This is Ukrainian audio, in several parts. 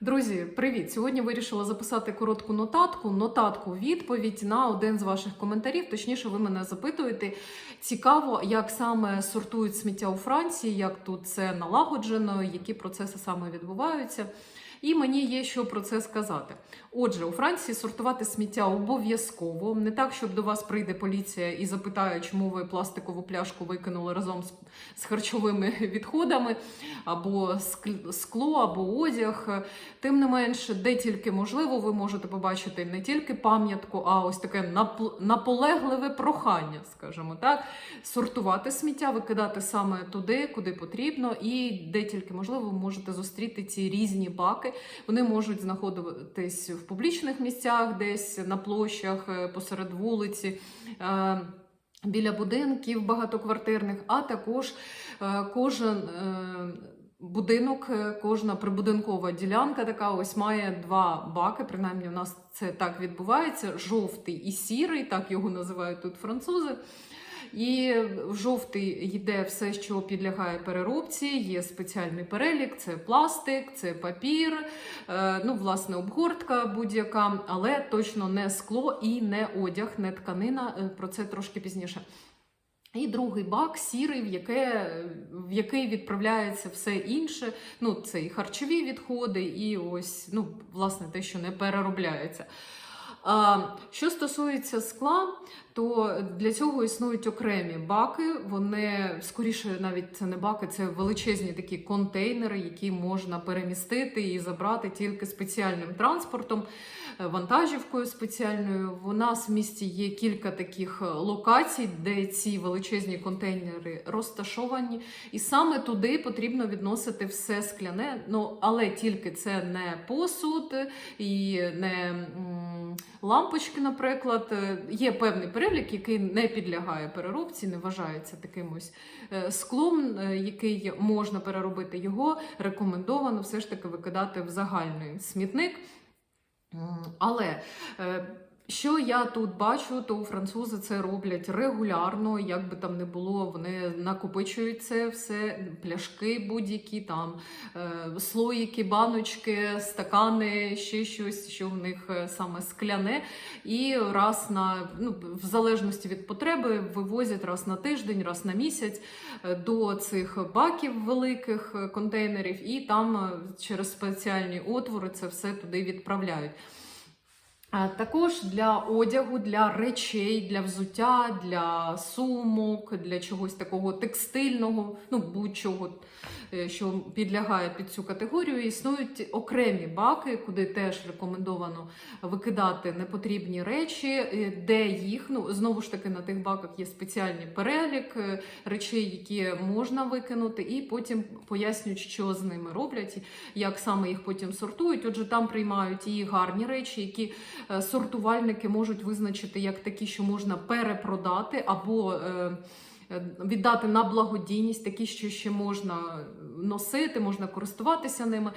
Друзі, привіт! Сьогодні вирішила записати коротку нотатку, нотатку відповідь на один з ваших коментарів. Точніше, ви мене запитуєте. Цікаво, як саме сортують сміття у Франції, як тут це налагоджено, які процеси саме відбуваються. І мені є що про це сказати. Отже, у Франції сортувати сміття обов'язково. Не так, щоб до вас прийде поліція і запитає, чому ви пластикову пляшку викинули разом з, харчовими відходами, або скло, або одяг. Тим не менше, де тільки можливо, ви можете побачити не тільки пам'ятку, а ось таке наполегливе прохання, скажімо так, сортувати сміття, викидати саме туди, куди потрібно, і де тільки можливо, ви можете зустріти ці різні баки. Вони можуть знаходитись в публічних місцях, десь на площах, е, посеред вулиці. е, Біля будинків багатоквартирних, а також е, кожен будинок, кожна прибудинкова ділянка така ось має два баки. Принаймні, у нас це так відбувається: жовтий і сірий, так його називають тут французи. І в жовтий йде все, що підлягає переробці. Є спеціальний перелік: це пластик, це папір, е, ну, власне, обгортка будь-яка, але точно не скло і не одяг, не тканина. Е, Про це трошки пізніше. І другий бак сірий, в, яке, в який відправляється все інше. Ну, це і харчові відходи, і ось, ну, власне, те, що не переробляється. Що стосується скла, то для цього існують окремі баки. Вони скоріше, навіть це не баки, це величезні такі контейнери, які можна перемістити і забрати тільки спеціальним транспортом, е, вантажівкою спеціальною. У нас в місті є кілька таких е, локацій, де ці величезні контейнери розташовані, і саме туди потрібно відносити все скляне. Ну але тільки це не посуд і не лампочки, наприклад. Е, Є певний перелік, який не підлягає переробці, не вважається таким ось е, склом, е, який можна переробити. Його рекомендовано все ж таки викидати в загальний смітник. Але що я тут бачу, то французи це роблять регулярно, як би там не було, вони накопичують це все, пляшки будь-які, там е, слоїки, баночки, стакани, ще щось, що в них е, саме скляне. І раз на ну, в залежності від потреби вивозять раз на тиждень, раз на місяць е, до цих баків великих е, контейнерів, і там через спеціальні отвори це все туди відправляють. Також для одягу, для речей, для взуття, для сумок, для чогось такого текстильного, ну будь-чого, що підлягає під цю категорію, існують окремі баки, куди теж рекомендовано викидати непотрібні речі, е, де їх, ну знову ж таки, на тих баках є спеціальний перелік е, речей, які можна викинути, і потім пояснюють, що з ними роблять, як саме їх потім сортують. Отже, там приймають і гарні речі, які е, сортувальники можуть визначити як такі, що можна перепродати або е, е, віддати на благодійність, такі, що ще можна носити, можна користуватися ними.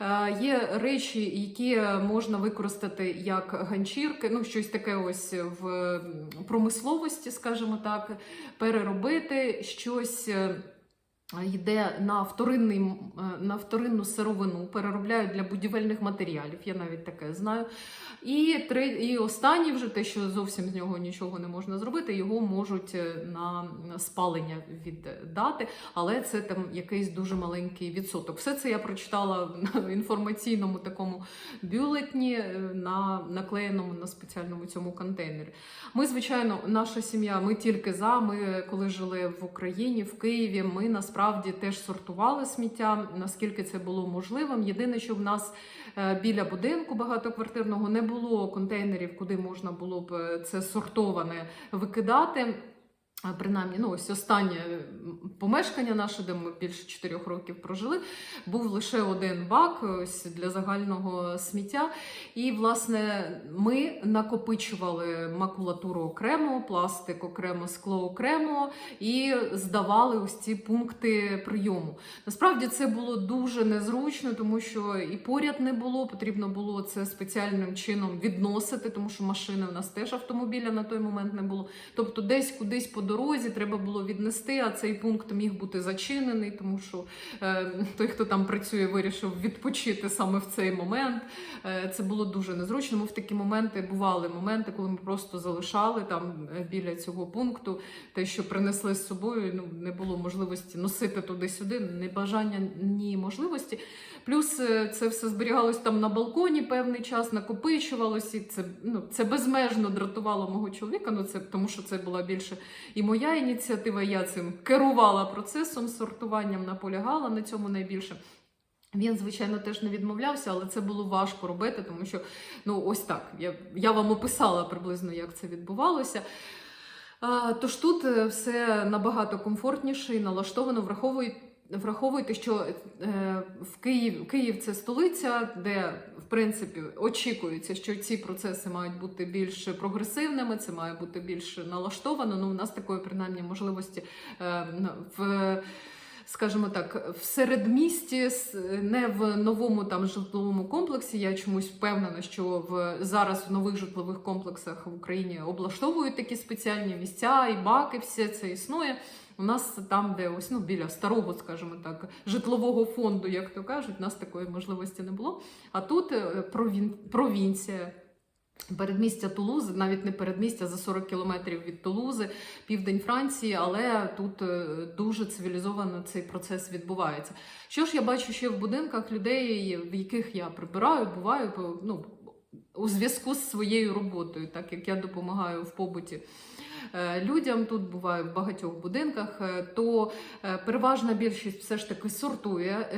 Е, Є речі, які можна використати як ганчірки, ну щось таке ось в промисловості, скажімо так, переробити щось. Йде на вторинний е, на вторинну сировину, переробляють для будівельних матеріалів. Я навіть таке знаю. І три, і останнє вже те, що зовсім з нього нічого не можна зробити, його можуть е, на спалення віддати, але це там якийсь дуже маленький відсоток. Все це я прочитала в інформаційному такому бюлетні, е, на наклеєному на спеціальному цьому контейнері. Ми, звичайно, наша сім'я, ми тільки за. Ми коли жили в Україні, в Києві, ми насправді теж сортували сміття, наскільки це було можливим. Єдине, що в нас е, біля будинку багатоквартирного не було контейнерів, куди можна було б е, це сортоване викидати. Принаймні, ну ось останнє помешкання наше, де ми більше 4 років прожили, був лише один бак ось для загального сміття. І, власне, ми накопичували макулатуру окремо, пластик окремо, скло окремо і здавали ось ці пункти прийому. Насправді це було дуже незручно, тому що і поряд не було, потрібно було це спеціальним чином відносити, тому що машини у нас теж автомобіля на той момент не було. Тобто, десь кудись по дорозі, треба було віднести, а цей пункт міг бути зачинений, тому що е, той, хто там працює, вирішив відпочити саме в цей момент. Е, це було дуже незручно. Ми в такі моменти бували моменти, коли ми просто залишали там е, біля цього пункту те, що принесли з собою. Ну не було можливості носити туди-сюди, ні бажання, ні можливості. Плюс е, це все зберігалось там на балконі певний час, накопичувалося. І це ну це безмежно дратувало мого чоловіка. Ну це тому, що це була більше і моя ініціатива. Я цим керувала процесом сортуванням, наполягала на цьому найбільше. Він, звичайно, теж не відмовлявся, але це було важко робити, тому що ну ось так. Я, я вам описала приблизно, як це відбувалося. А, тож тут е, все набагато комфортніше і налаштовано, враховують. Враховуйте, що е, в Київ Київ це столиця, де в принципі очікується, що ці процеси мають бути більш прогресивними, це має бути більш налаштовано. Ну, у нас такої принаймні можливості е, в. Скажімо так, в середмісті, не в новому там житловому комплексі. Я чомусь впевнена, що в зараз в нових житлових комплексах в Україні облаштовують такі спеціальні місця і баки, все це існує. У нас там, де ось ну біля старого, скажімо так, житлового фонду, як то кажуть, у нас такої можливості не було. А тут е, провін... провінція. Передмістя Тулузи, навіть не передмістя за 40 кілометрів від Тулузи, південь Франції, але тут е, дуже цивілізовано цей процес відбувається. Що ж я бачу ще в будинках людей, в яких я прибираю, буваю ну, у зв'язку з своєю роботою, так як я допомагаю в побуті. е, Людям тут буваю в багатьох будинках, е, то переважна більшість все ж таки сортує.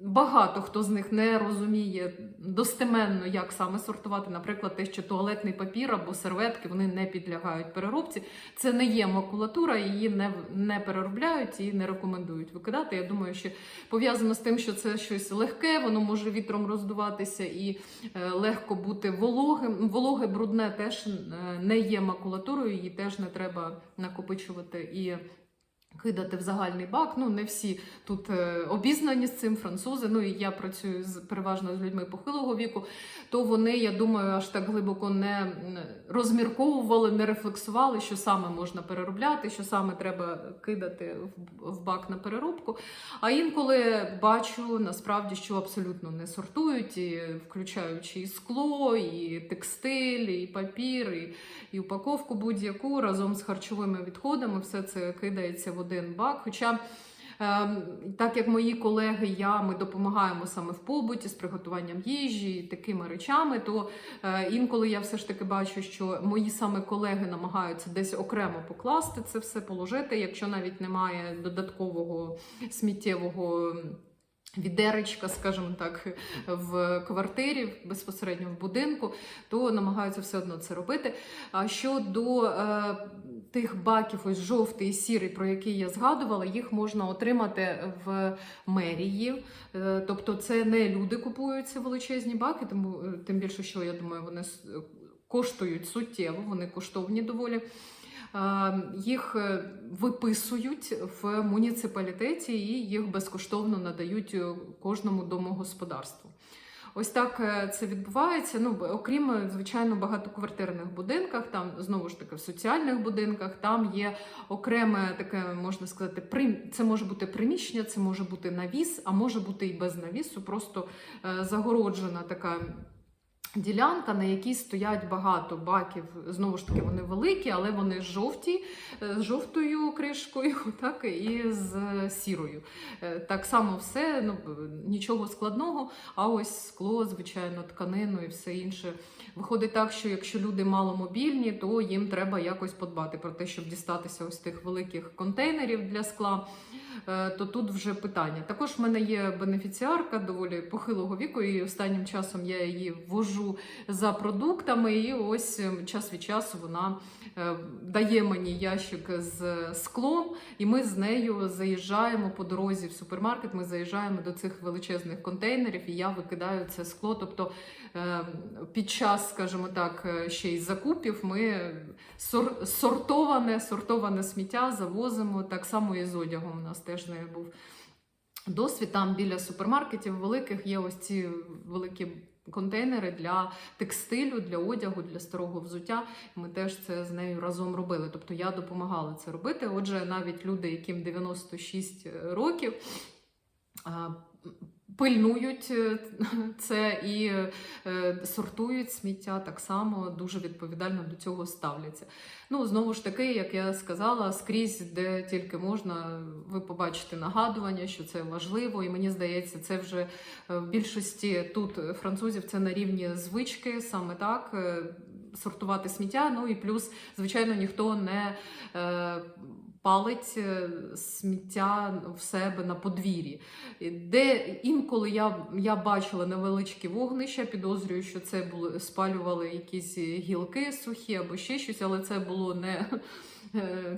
Багато хто з них не розуміє достеменно, як саме сортувати. Наприклад, те, що туалетний папір або серветки вони не підлягають переробці. Це не є макулатура, її не, не переробляють і не рекомендують викидати. Я думаю, що пов'язано з тим, що це щось легке, воно може вітром роздуватися і е, легко бути вологим. Вологе брудне теж е, не є макулатурою, її теж не треба накопичувати і. Кидати в загальний бак. Ну не всі тут е, обізнані з цим французи. Ну і я працюю з переважно з людьми похилого віку. То вони, я думаю, аж так глибоко не розмірковували, не рефлексували, що саме можна переробляти, що саме треба кидати в, бак на переробку. А інколи бачу насправді, що абсолютно не сортують, і включаючи і скло, і текстиль, і папір, і, і упаковку будь-яку разом з харчовими відходами, все це кидається в один бак. Хоча Ем, Так як мої колеги, я ми допомагаємо саме в побуті з приготуванням їжі і такими речами, то е, інколи я все ж таки бачу, що мої саме колеги намагаються десь окремо покласти це все, положити, якщо навіть немає додаткового сміттєвого. Відеречка, скажімо так, в квартирі безпосередньо в будинку, то намагаються все одно це робити. А щодо е, тих баків, ось жовтий і сірий, про які я згадувала, їх можна отримати в мерії. Е, тобто, це не люди купують ці величезні баки, тому е, тим більше, що я думаю, вони коштують суттєво, вони коштовні доволі. Е, Їх е, виписують в муніципалітеті і їх безкоштовно надають е, кожному домогосподарству. Ось так е, це відбувається. Ну, окрім, е, звичайно, багатоквартирних будинках, там знову ж таки в соціальних будинках, там є окреме таке, можна сказати, прим- це може бути приміщення, це може бути навіс, а може бути і без навісу, просто е, загороджена така. Ділянка, на якій стоять багато баків. Знову ж таки, вони великі, але вони жовті, е, з жовтою кришкою, так і з сірою. Е, Так само все, ну нічого складного. А ось скло, звичайно, тканину і все інше. Виходить так, що якщо люди маломобільні, то їм треба якось подбати про те, щоб дістатися ось тих великих контейнерів для скла. Е, То тут вже питання. Також в мене є бенефіціарка доволі похилого віку, і останнім часом я її ввожу за продуктами. І ось ем, час від часу вона е, дає мені ящик з склом, і ми з нею заїжджаємо по дорозі в супермаркет. Ми заїжджаємо до цих величезних контейнерів, і я викидаю це скло. Тобто е, під час, скажімо так, е, ще й закупів ми сор- сортоване, сортоване сміття завозимо. Так само і з одягом. У нас теж не був досвід. Там біля супермаркетів великих є ось ці великі контейнери для текстилю, для одягу, для старого взуття. Ми теж це з нею разом робили. Тобто я допомагала це робити. Отже, навіть люди, яким 96 років. Пильнують е, це і е, сортують сміття так само дуже відповідально до цього ставляться. Ну, знову ж таки, як я сказала, скрізь, де тільки можна, ви побачите нагадування, що це важливо, і мені здається, це вже е, в більшості тут французів це на рівні звички, саме так. Сортувати сміття, ну і плюс, звичайно, ніхто не палить е, сміття в себе на подвір'ї. Де інколи я, я бачила невеличкі вогнища, підозрюю, що це були спалювали якісь гілки сухі або ще щось, але це було не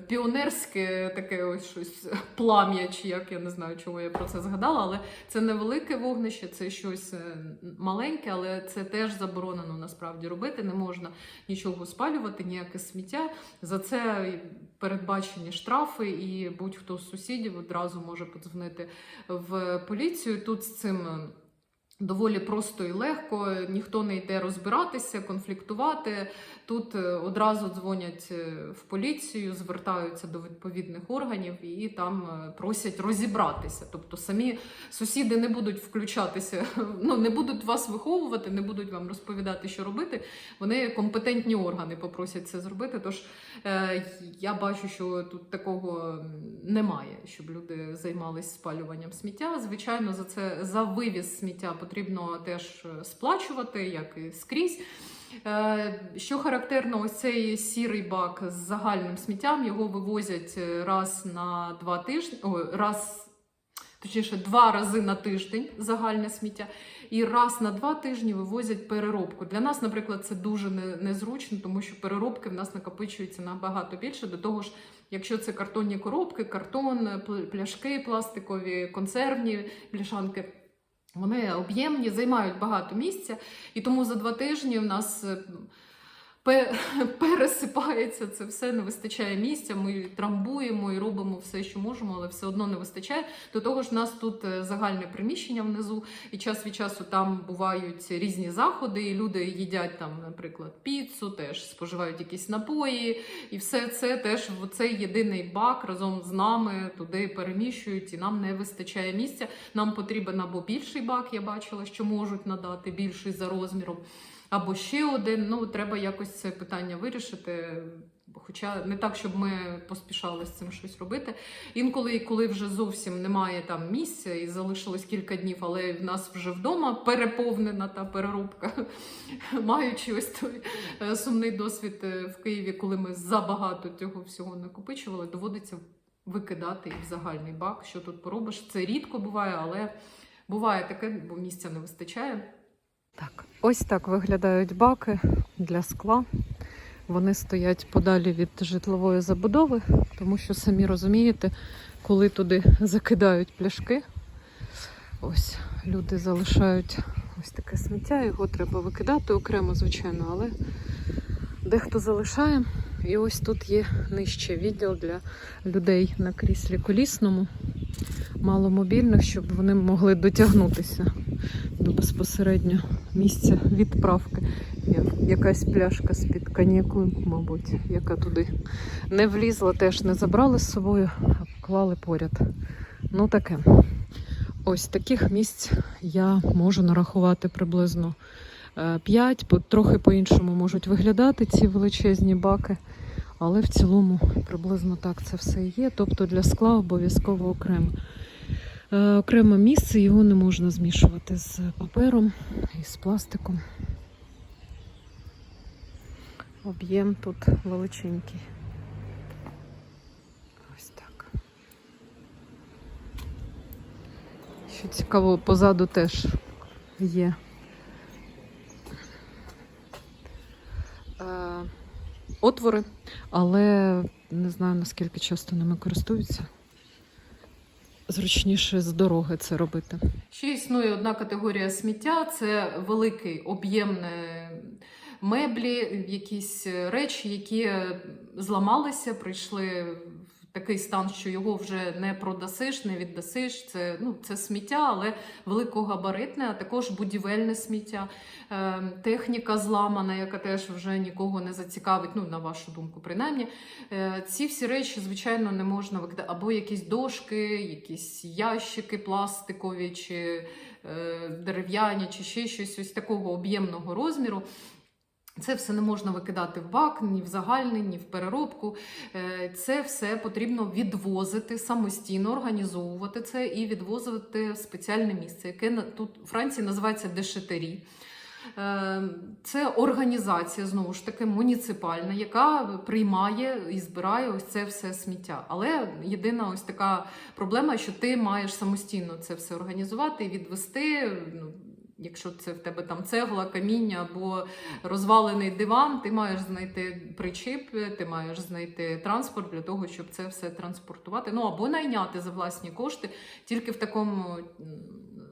піонерське таке ось щось плам'я, чи як я не знаю, чого я про це згадала, але це невелике вогнище, це щось е, маленьке, але це теж заборонено насправді робити. Не можна нічого спалювати, ніяке сміття. За це передбачені штрафи, і будь-хто з сусідів одразу може подзвонити в поліцію. Тут з цим. Доволі просто і легко, ніхто не йде розбиратися, конфліктувати. Тут е, одразу дзвонять е, в поліцію, звертаються до відповідних органів і там е, просять розібратися. Тобто самі сусіди не будуть включатися, ну не будуть вас виховувати, не будуть вам розповідати, що робити. Вони компетентні органи попросять це зробити. Тож е, я бачу, що тут такого немає, щоб люди займалися спалюванням сміття. Звичайно, за це за вивіз сміття потрібно теж е, сплачувати, як і скрізь. Е, Що характерно, ось цей сірий бак з загальним сміттям його вивозять е, раз на два тижні, раз. Точніше, два рази на тиждень загальне сміття, і раз на два тижні вивозять переробку. Для нас, наприклад, це дуже незручно, тому що переробки в нас накопичуються набагато більше. До того ж, якщо це картонні коробки, картон, пляшки пластикові, консервні бляшанки. Вони об'ємні, займають багато місця, і тому за два тижні в нас е, пересипається це все, не вистачає місця. Ми трамбуємо і робимо все, що можемо, але все одно не вистачає. До того ж, в нас тут е, загальне приміщення внизу, і час від часу там бувають різні заходи, і люди їдять там, наприклад, піцу, теж споживають якісь напої, і все це теж в цей єдиний бак разом з нами туди переміщують, і нам не вистачає місця. Нам потрібен або більший бак, я бачила, що можуть надати більший за розміром. Або ще один, ну треба якось це питання вирішити. Хоча не так, щоб ми поспішали з цим щось робити. Інколи, коли вже зовсім немає там місця і залишилось кілька днів, але в нас вже вдома переповнена та переробка, маючи ось той е, сумний досвід е, в Києві, коли ми забагато цього всього накопичували, доводиться викидати і в загальний бак. Що тут поробиш? Це рідко буває, але буває таке, бо місця не вистачає. Так, ось так виглядають баки для скла. Вони стоять подалі від житлової забудови, тому що самі розумієте, коли туди закидають пляшки, ось люди залишають ось таке сміття, його треба викидати окремо, звичайно, але дехто залишає. І ось тут є нижче відділ для людей на кріслі колісному, маломобільних, щоб вони могли дотягнутися до безпосередньо місця відправки. Якась пляшка з-під коньяку, мабуть, яка туди не влізла, теж не забрали з собою, а поклали поряд. Ну таке. Ось таких місць я можу нарахувати приблизно 5, трохи по-іншому можуть виглядати ці величезні баки. Але в цілому приблизно так це все є. Тобто для скла обов'язково окремо. Е, Окреме місце його не можна змішувати з папером і з пластиком. Об'єм тут величенький. Ось так. Що цікаво, позаду теж є. е, Отвори, але не знаю наскільки часто ними користуються. Зручніше з дороги це робити. Ще існує одна категорія сміття це великий об'ємне меблі, якісь речі, які зламалися, прийшли такий стан, що його вже не продасиш, не віддасиш. Це ну це сміття, але великогабаритне, а також будівельне сміття, е, техніка зламана, яка теж вже нікого не зацікавить. Ну на вашу думку, принаймні. Е, ці всі речі, звичайно, не можна викидати. Або якісь дошки, якісь ящики пластикові чи е, дерев'яні, чи ще щось ось такого об'ємного розміру. Це все не можна викидати в бак, ні в загальний, ні в переробку. Е, Це все потрібно відвозити самостійно, організовувати це і відвозити в спеціальне місце, яке тут у Франції називається дешетері. Е, Це організація знову ж таки муніципальна, яка приймає і збирає ось це все сміття. Але єдина ось така проблема, що ти маєш самостійно це все організувати і відвести. Якщо це в тебе там цегла, каміння або розвалений диван, ти маєш знайти причіп, ти маєш знайти транспорт для того, щоб це все транспортувати. Ну або найняти за власні кошти. Тільки в такому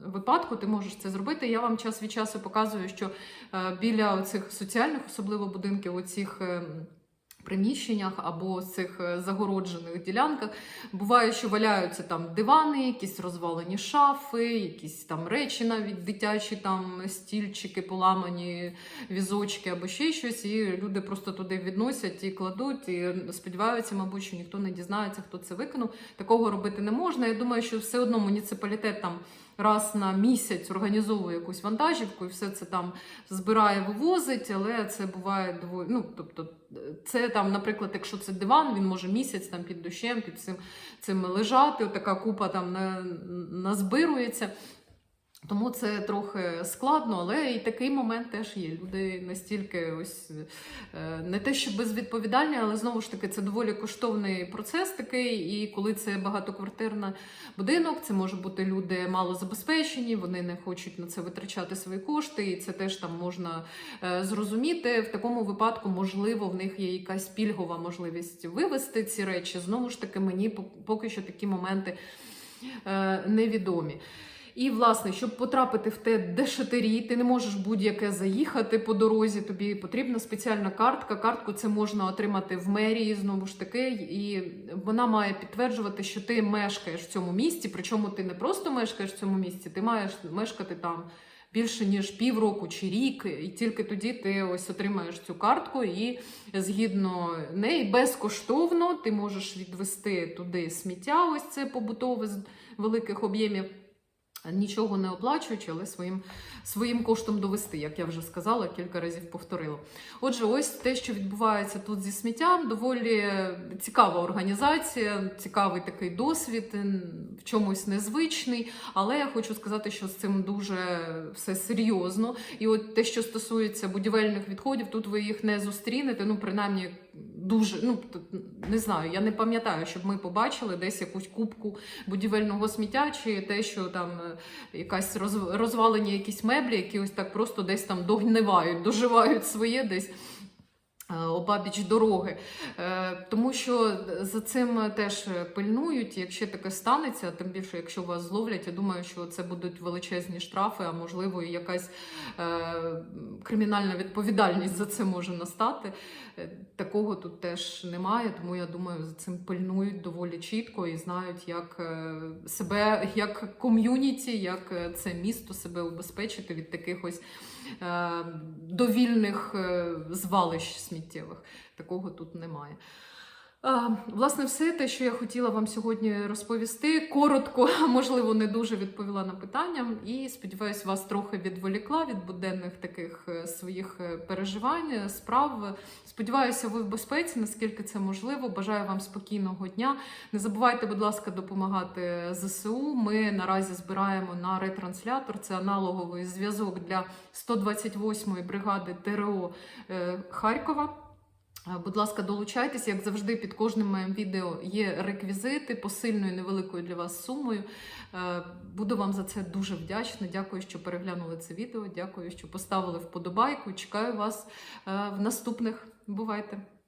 випадку ти можеш це зробити. Я вам час від часу показую, що е, біля цих соціальних, особливо будинків, оцих. Приміщеннях або цих е, загороджених ділянках буває, що валяються там дивани, якісь розвалені шафи, якісь там речі, навіть дитячі, там стільчики, поламані візочки або ще щось. І люди просто туди відносять і кладуть, і сподіваються, мабуть, що ніхто не дізнається, хто це викинув. Такого робити не можна. Я думаю, що все одно муніципалітет там раз на місяць організовує якусь вантажівку і все це там збирає, вивозить, але це буває доволі. Ну, тобто, це там, наприклад, якщо це диван, він може місяць там під дощем, під цим, цим лежати, така купа там на, назбирується. Тому це трохи складно, але і такий момент теж є. Люди настільки ось е, не те, що безвідповідальні, але знову ж таки це доволі коштовний процес такий. І коли це багатоквартирний будинок, це може бути люди малозабезпечені, вони не хочуть на це витрачати свої кошти, і це теж там можна е, зрозуміти. В такому випадку, можливо, в них є якась пільгова можливість вивести ці речі. Знову ж таки, мені поки що такі моменти е, невідомі. І, власне, щоб потрапити в те дешатері, ти не можеш будь-яке заїхати по дорозі. Тобі потрібна спеціальна картка. Картку це можна отримати в мерії, знову ж таки, і вона має підтверджувати, що ти мешкаєш в цьому місті. Причому ти не просто мешкаєш в цьому місті, ти маєш мешкати там. Більше ніж півроку чи рік, і тільки тоді ти ось отримаєш цю картку, і згідно неї безкоштовно ти можеш відвести туди сміття, ось це побутове з великих об'ємів нічого не оплачуючи, але своїм, своїм коштом довести, як я вже сказала, кілька разів повторила. Отже, ось те, що відбувається тут зі сміттям, доволі цікава організація, цікавий такий досвід, в чомусь незвичний. Але я хочу сказати, що з цим дуже все серйозно. І от те, що стосується будівельних відходів, тут ви їх не зустрінете. Ну, принаймні, дуже ну не знаю, я не пам'ятаю, щоб ми побачили десь якусь кубку будівельного сміття, чи те, що там е, якась роз, розвалені якісь меблі, які ось так просто десь там догнивають, доживають своє десь. Е, Обабіч дороги, Е, тому що за цим теж пильнують. Якщо таке станеться, тим більше, якщо вас зловлять, я думаю, що це будуть величезні штрафи, а можливо, і якась е, кримінальна відповідальність за це може настати. Такого тут теж немає, тому я думаю, за цим пильнують доволі чітко і знають, як себе, як ком'юніті, як це місто себе убезпечити від таких ось довільних е, звалищ сміттєвих. Такого тут немає. Власне, все те, що я хотіла вам сьогодні розповісти. Коротко, можливо, не дуже відповіла на питання. І сподіваюся, вас трохи відволікла від буденних таких е, своїх е, переживань, е, справ. Сподіваюся, ви в безпеці, наскільки це можливо. Бажаю вам спокійного дня. Не забувайте, будь ласка, допомагати ЗСУ. Ми наразі збираємо на ретранслятор. Це аналоговий зв'язок для 128-ї бригади ТРО Харкова. Е, Будь ласка, долучайтесь, як завжди, під кожним моїм відео є реквізити посильною невеликою для вас сумою. Е, Буду вам за це дуже вдячна. Дякую, що переглянули це відео. Дякую, що поставили вподобайку. Чекаю вас е, в наступних. Бувайте!